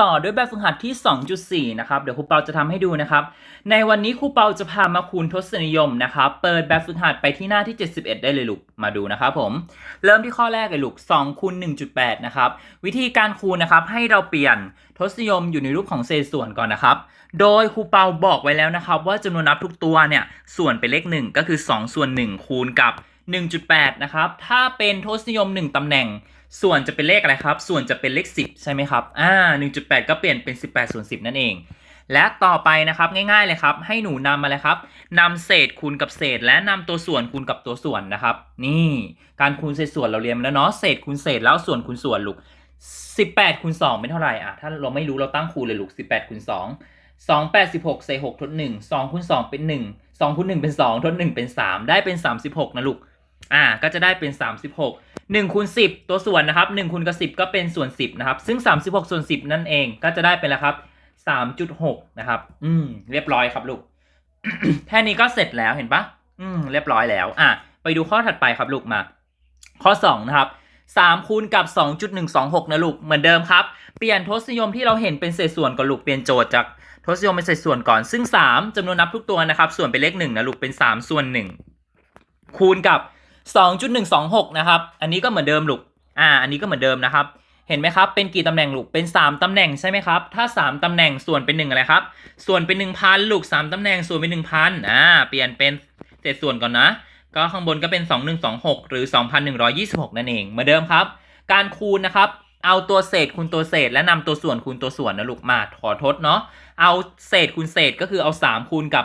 ต่อด้วยแบบฝึกหัดที่ 2.4 นะครับ เดี๋ยวครูเปาจะทำให้ดูนะครับ ในวันนี้ครูเปาจะพามาคูณทศนิยมนะครับ เปิดแบบฝึกหัดไปที่หน้าที่ 71 ได้เลยลูก มาดูนะครับผม เริ่มที่ข้อแรกเลยลูก2คูณ1.8 นะครับ วิธีการคูณนะครับ ให้เราเปลี่ยนทศนิยมอยู่ในรูปของเศษส่วนก่อนนะครับ โดยครูเปาบอกไว้แล้วนะครับ ว่าจำนวนนับทุกตัวเนี่ย ส่วนเป็นเลข1ก็คือ 2 ส่วน 1 คูณกับ 1.8 นะครับ ถ้าเป็นทศนิยม 1ตำแหน่ง ส่วนจะเป็นเลขอะไรครับ ส่วนจะเป็นเลข 10 ใช่ไหมครับ อ่า 1.8 ก็เปลี่ยนเป็น 18 ส่วน 10 นั่นเอง และต่อไปนะครับง่ายๆเลยครับ ให้หนูนำมาเลยครับนำเศษคูณกับเศษ และนำตัวส่วนคูณกับตัวส่วนนะครับ นี่ การคูณเศษส่วนเราเรียนมาแล้วเนาะ เศษคูณเศษแล้วส่วนคูณส่วนลูก 18คูณ2เป็นเท่าไหร่อะถ้าเราไม่รู้เราตั้งคูณเลยลูก 18คูณ2 2 8 16ใส่6ทด1 2คูณ2เป็น 1 2คูณ1เป็น 2 ทด 1 เป็น 3 ได้เป็น 36 นะลูก อ่าก็จะได้เป็น 36 1คูณ10 ตัวส่วนนะครับ1คูณกับ 10 ก็เป็นส่วน 10นะครับซึ่ง 36 ส่วน 10 นั่นเองก็จะได้เป็นแล้วครับ 3.6 นะครับ อืม เรียบร้อยครับลูก แค่นี้ก็เสร็จแล้วเห็นปะอืม เรียบร้อยแล้ว อะ ไปดูข้อถัดไปครับลูกมา ข้อ 2 นะครับ3คูณกับ 2.126 นะลูก เหมือนเดิมครับ เปลี่ยนทศนิยมที่เราเห็นเป็นเศษส่วนก่อนลูก เปลี่ยนโจทย์จากทศนิยมเป็นเศษส่วนก่อน ซึ่ง 3จำนวนนับทุกตัวนะครับ ส่วนเป็นเลข1นะลูก เป็น 3 ส่วน 1 คูณกับ 2.126 นะครับ อันนี้ก็เหมือนเดิมลูก อ่า อันนี้ก็เหมือนเดิมนะครับ เห็นไหมครับ เป็นกี่ตำแหน่งลูก เป็น 3ตำแหน่งใช่ไหมครับ ถ้า 3ตำแหน่งส่วนเป็น1อะไรครับ ส่วนเป็น 1,000 ลูก 3ตำแหน่งส่วนเป็น 1,000 อ่า เปลี่ยนเป็นเศษส่วนก่อนนะ ก็ข้างบนก็เป็น 2126 หรือ 2,126 นั่นเอง เหมือนเดิมครับ การคูณนะครับ เอาตัวเศษคูณตัวเศษ และนำตัวส่วนคูณตัวส่วนนะลูก มาขอทดเนาะ เอาเศษคูณเศษก็คือเอา 3 คูณกับ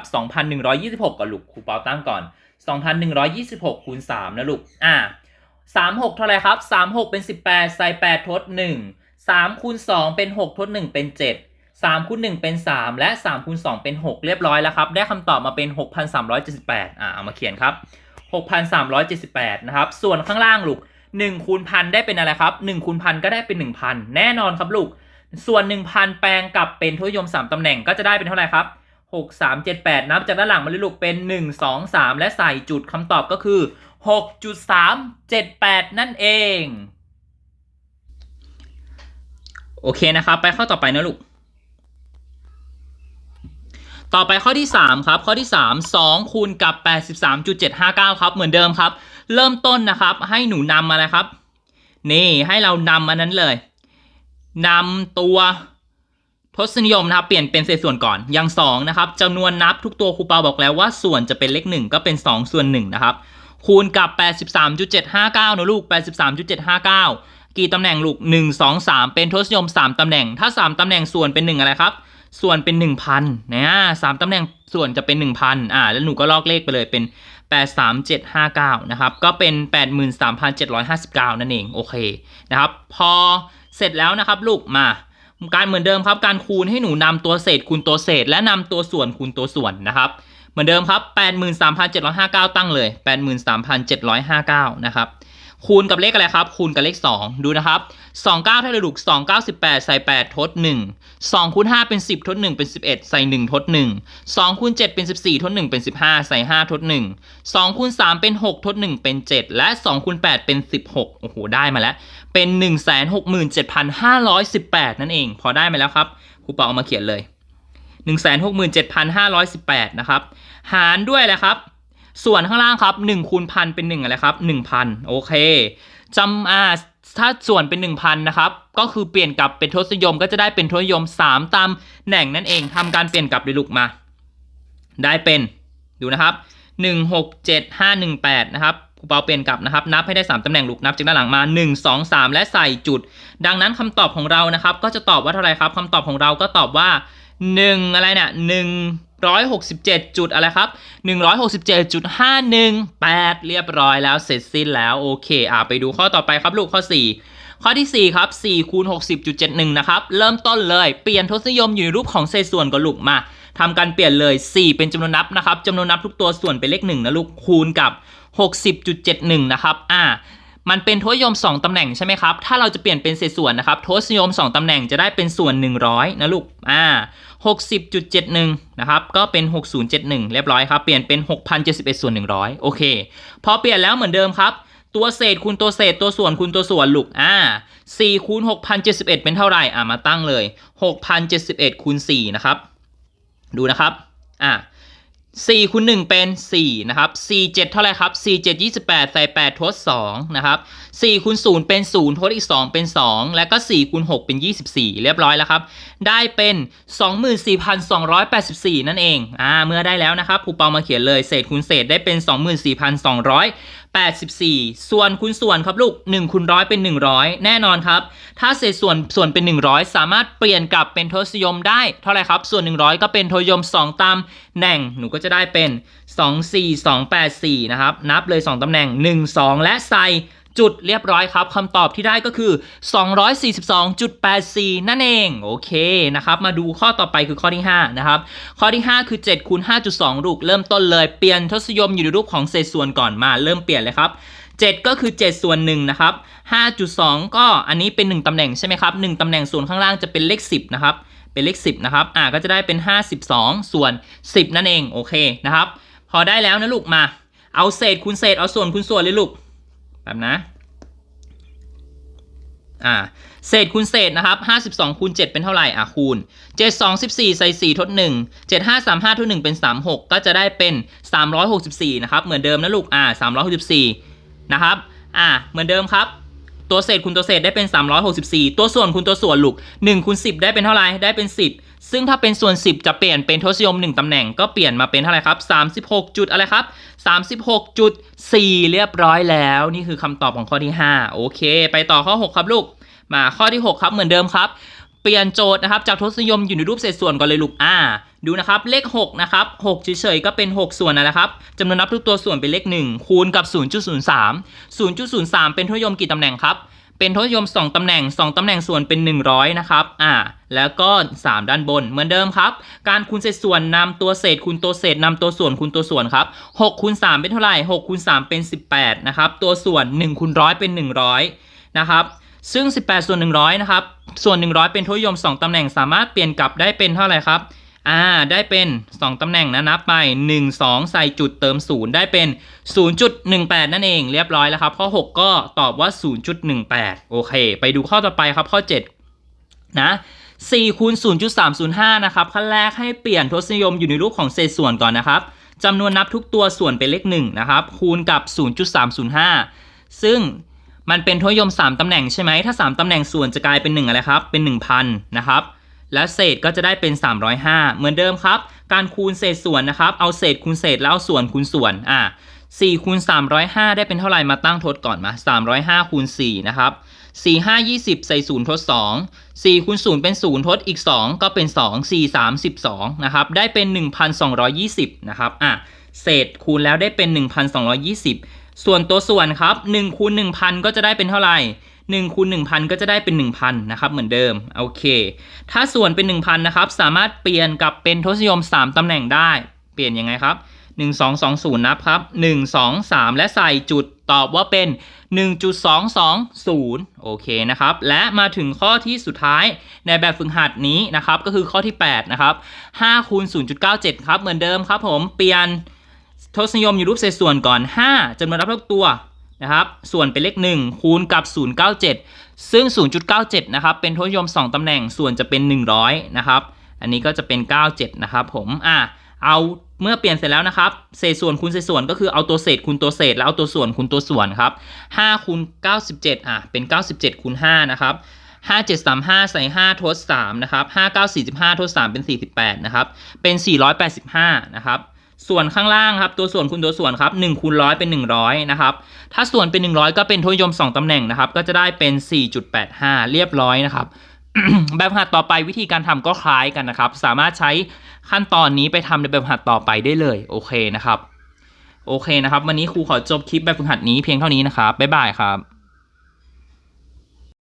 2,126ก่อนลูกครูเปาตั้งก่อน 2,126คูณ3นะลูก อ่า36 เท่าไรครับ 36 เป็น 18 ใส่ 8 ทด 1 3คูณ2เป็น 6 ทด 1 เป็น 7 3คูณ1เป็น 3 และ3คูณ2เป็น 6 เรียบร้อยแล้วครับ ได้คำตอบมาเป็น 6,378 อ่าเอามาเขียนครับ 6,378 นะครับ ส่วนข้างล่างลูก1คูณพันได้เป็นอะไรครับ1คูณพันก็ได้เป็น 1,000 แน่นอนครับลูก ส่วน 1,000 แปลงกับเป็นทศนิยม 3ตำแหน่งก็จะได้เป็นเท่าไหร่ครับ 6 3 7 8นับจากด้านหลังมาเลยลูกเป็น1 2 3และใส่จุดคำตอบก็คือ6.378นั่นเอง โอเคนะครับ ไปข้อต่อไปนะลูก ต่อไปข้อที่ 3 ครับ ข้อที่ 3 2คูณกับ 83.759 ครับ เหมือนเดิมครับ เริ่มต้นนะครับ ให้หนูนำมาเลยครับ นี่ให้เรานำอันนั้นเลยนำตัว ทศนิยมนะครับเปลี่ยนเป็นเศษส่วนก่อนอย่าง2นะครับจำนวนนับทุกตัวครูเปาบอกแล้วว่าส่วนจะเป็นเลข1ก็เป็น 2 ส่วน1นะครับคูณกับ 83.759นะลูก 83.759 กี่ตำแหน่งลูก 1 2 3 เป็นทศนิยม 3 ตำแหน่ง ถ้า 3 ตำแหน่งส่วนเป็น 1 อะไรครับ ส่วนเป็น 1,000นะสามตำแหน่งส่วนจะเป็น 1,000อ่าแล้วหนูก็ลอกเลขไปเลยเป็น 83759นะครับก็เป็น 83,759 นั่นเองโอเคนะครับพอเสร็จแล้วนะครับลูกมา การเหมือนเดิมครับ การคูณให้หนูนำตัวเศษคูณตัวเศษ และนำตัวส่วนคูณตัวส่วนนะครับ เหมือนเดิมครับ 83,759 ตั้งเลย 83,759 นะครับ คูณกับเลขอะไรครับ คูณกับเลข 2 ดูนะครับ 29 เท่าไหร่ลูก2 98 ใส่ 8 ทด 1 2คูณ5เป็น 10 ทด 1 เป็น 11 ใส่ 1 ทด 1 2คูณ7เป็น 14 ทด 1 เป็น 15 ใส่ 5 ทด 1 2คูณ3เป็น 6 ทด 1 เป็น 7 และ2คูณ8เป็น 16 โอ้โห ได้มาแล้ว เป็น 167,518 นั่นเอง พอได้มาแล้วครับครูเปาเอามาเขียนเลย 167,518 นะครับ หารด้วยอะไรครับ ส่วนข้างล่างครับ1คูณพันเป็น1อะไรครับ1,000 โอเคจำอ่าถ้าส่วนเป็น 1,000นะครับ ก็คือเปลี่ยนกลับเป็นทศนิยมก็จะได้เป็นทศนิยม 3 ตามแหน่งนั่นเองทำการเปลี่ยนกลับด้วยลูกมา ได้เป็นดูนะครับ167518นะครับครูเปาเปลี่ยนกลับนะครับนับให้ได้ 3ตำแหน่งลูกนับจากด้านหลังมา 1 2 3 และใส่จุด ดังนั้นคำตอบของเรานะครับ ก็จะตอบว่าเท่าไรครับคำตอบของเราก็ตอบว่า 1 อะไรเนี่ย 167 จุดอะไรครับ 167.518 เรียบร้อยแล้วเสร็จสิ้นแล้วโอเคอ่าไปดูข้อต่อไปครับลูกข้อ 4 ข้อที่ 4 ครับ4คูณ60.71 นะครับ เริ่มต้นเลยเปลี่ยนทศนิยมอยู่ในรูปของเศษส่วนกับลูกมาทำการเปลี่ยนเลย 4 เป็นจำนวนนับนะครับจำนวนนับทุกตัวส่วนเป็นเลข1นะลูกคูณกับ 60.71 นะครับอ่า มันเป็นทศนิยม 2ตำแหน่งใช่ไหมครับ ถ้าเราจะเปลี่ยนเป็นเศษส่วนนะครับทศนิยม 2ตำแหน่งจะได้เป็นส่วน 100 นะลูก อ่า 60.71 นะครับ ก็เป็น 6071 เรียบร้อยครับ เปลี่ยนเป็น 6,071 ส่วน 100 โอเค พอเปลี่ยนแล้วเหมือนเดิมครับ ตัวเศษคูณตัวเศษตัวส่วนคูณตัวส่วนลูก อ่าสี่คูณหกพันเจ็ดสิบเอ็ดเป็นเท่าไหร่ อ่ามาตั้งเลยหกพันเจ็ดสิบเอ็ดคูณสี่นะครับ ดูนะครับ อ่า สี่คูณหนึ่งเป็นสี่นะครับสี่เจ็ดเท่าไรครับสี่เจ็ดยี่สิบแปดใส่แปดทดสองนะครับสี่คูณศูนย์เป็นศูนย์ทดอีกสองเป็นสองแล้วก็สี่คูณหกเป็นยี่สิบสี่เรียบร้อยแล้วครับ ได้เป็นสองหมื่นสี่พันสองร้อยแปดสิบสี่นั่นเอง อ่า เมื่อได้แล้วนะครับครูเปามาเขียนเลย เศษคูณเศษได้เป็นส องหมื่นสี่พันสองร้อยแปดสิบสี่ส่วนคูณส่วนครับลูกหนึ่งคูณร้อยเป็นหนึ่งร้อยแน่นอนครับ ถ้าเศษส่วนส่วนเป็น 100 สามารถเปลี่ยนกลับเป็นทศนิยมได้เท่าไหร่ครับ ส่วน 100 ก็เป็นทศนิยม 2ตำแหน่ง หนูก็จะได้เป็น 2 4 2 8 4 นะครับ นับเลย 2ตำแหน่ง 1 2 และใส่ จุดเรียบร้อยครับคำตอบที่ได้ก็คือ 242.84 นั่นเอง โอเคนะครับ มาดูข้อต่อไปคือข้อที่ 5 นะครับ ข้อที่ 5 คือ7คูณ5.2ลูกเริ่มต้นเลย เปลี่ยนทศยมอยู่ในรูปของเศษส่วนก่อนมาเริ่มเปลี่ยนเลยครับ7 ก็คือ 7 ส่วน1นะครับ5.2 ก็อันนี้เป็น 1ตำแหน่งใช่ไหมครับ1ตำแหน่งส่วนข้างล่างจะเป็นเลข 10 นะครับ เป็นเลข 10 นะครับ อ่าก็จะได้เป็น 52 ส่วน 10 นั่นเอง โอเคนะครับ พอได้แล้วนะลูกมา เอาเศษคูณเศษ เอาส่วนคูณส่วนเลยลูก แบบนะอ่าเศษคูณเศษนะครับ52คูณ7เป็นเท่าไหร่อะคูณ 7 2 14ใส่4ทด1 7 5 3 5ทด1เป็น 36 ก็จะได้เป็น 364 นะครับ เหมือนเดิมนะลูกอ่า364 นะครับ อ่าเหมือนเดิมครับ ตัวเศษคูณตัวเศษได้เป็น 364 ตัวส่วนคูณตัวส่วนลูก1คูณ10 ได้เป็นเท่าไหร่ได้เป็น 10 ซึ่งถ้าเป็นส่วน 10 จะเปลี่ยนเป็นทศนิยม 1ตำแหน่งก็เปลี่ยนมาเป็นเท่าไหร่ครับ 36 จุดอะไรครับ 36.4 เรียบร้อยแล้ว นี่คือคำตอบของข้อที่ 5 โอเค ไปต่อข้อ 6 ครับลูก มาข้อที่ 6 ครับเหมือนเดิมครับ เปลี่ยนโจทย์นะครับจากทศนิยมอยู่ในรูปเศษส่วนก่อนเลยลูกอ่าดูนะครับเลข6นะครับ6เฉยๆก็เป็น 6 ส่วนนั่นแหละครับจำนวนนับทุกตัวส่วนเป็นเลข 1 คูณกับ 0.03 0.03 เป็นทศนิยมกี่ตำแหน่งครับเป็นทศนิยม 2ตำแหน่ง 2ตำแหน่งส่วนเป็น 100นะครับอ่าแล้วก็ 3 ด้านบนเหมือนเดิมครับ การคูณเศษส่วนนำตัวเศษคูณตัวเศษนำตัวส่วนคูณตัวส่วนครับ6คูณ3เป็นเท่าไหร่6คูณ3เป็น 18นะครับตัวส่วน1คูณร้อยเป็น 100นะครับ ซึ่ง 18 ส่วน 100 นะครับ ส่วน 100 เป็นทศนิยม 2 ตำแหน่งสามารถเปลี่ยนกลับได้เป็นเท่าไหร่ครับ อ่า ได้เป็น 2 ตำแหน่งนะนับไป 1 2 ใส่จุดเติม 0 ได้เป็น 0.18 นั่นเอง เรียบร้อยแล้วครับ ข้อ 6 ก็ตอบว่า 0.18 โอเค ไปดูข้อต่อไปครับ ข้อ 7 นะ4คูณ0.305 นะครับ ขั้นแรกให้เปลี่ยนทศนิยมอยู่ในรูปของเศษส่วนก่อนนะครับจำนวนนับทุกตัวส่วนเป็นเลข1นะครับ คูณกับ 0.305 ซึ่ง มันเป็นทศนิยม 3 ตำแหน่งใช่ไหมถ้า 3 ตำแหน่งส่วนจะกลายเป็น1อะไรครับ เป็น 1,000 นะครับ และเศษก็จะได้เป็น 305 เหมือนเดิมครับ การคูณเศษส่วนนะครับ เอาเศษคูณเศษแล้วเอาส่วนคูณส่วน อ่า4คูณ305 ได้เป็นเท่าไหร่มาตั้งทดก่อนมา 305คูณ4นะครับ4 5 20 ใส่0ทด 2 4คูณ0เป็น 0 ทดอีก 2 ก็เป็น 2 4 3 12นะครับ ได้เป็น 1,220 นะครับ อะ เศษคูณแล้วได้เป็น 1,220 ส่วนตัวส่วนครับ1คูณ1,000 ก็จะได้เป็นเท่าไหร่1คูณ1,000 ก็จะได้เป็น 1,000 นะครับ เหมือนเดิม โอเค ถ้าส่วนเป็น 1,000 นะครับ สามารถเปลี่ยนกลับเป็นทศนิยม 3ตำแหน่งได้ เปลี่ยนยังไงครับ 1 2 2 0 นับครับ 1 2 3 และใส่จุดตอบว่าเป็น 1.220 โอเคนะครับ และมาถึงข้อที่สุดท้ายในแบบฝึกหัดนี้นะครับ ก็คือข้อที่ 8 นะครับ5คูณ0.97 ครับ เหมือนเดิมครับผม เปลี่ยน ทศนิยมอยู่รูปเศษส่วนก่อน 5จำนวนนับทุกตัวนะครับ ส่วนเป็นเลข 1 คูณกับ 097 ซึ่ง 0.97 นะครับ เป็นทศนิยม 2ตำแหน่ง ส่วนจะเป็น 100 นะครับ อันนี้ก็จะเป็น 97 นะครับผม อะเอาเมื่อเปลี่ยนเสร็จแล้วนะครับ เศษส่วนคูณเศษส่วนก็คือเอาตัวเศษคูณตัวเศษแล้วเอาตัวส่วนคูณตัวส่วนครับ5คูณ97 อะ เป็น 97คูณ5นะครับ5735 ใส่ 5 ทด 3 นะครับ 5945 ทด 3 เป็น 48 นะครับ เป็น 485 นะครับ ส่วนข้างล่างครับตัวส่วนคูณตัวส่วนครับ1คูณร้อยเป็น 100นะครับถ้าส่วนเป็น 100 ก็เป็นทศนิยม 2ตำแหน่งนะครับก็จะได้เป็น 4.85 เรียบร้อยนะครับแบบหัดต่อไปวิธีการทำก็คล้ายกันนะครับ สามารถใช้ขั้นตอนนี้ไปทำในแบบหัดต่อไปได้เลยโอเคนะครับ โอเคนะครับ วันนี้ครูขอจบคลิปแบบฝึกหัดนี้เพียงเท่านี้นะครับบ๊ายบายครับ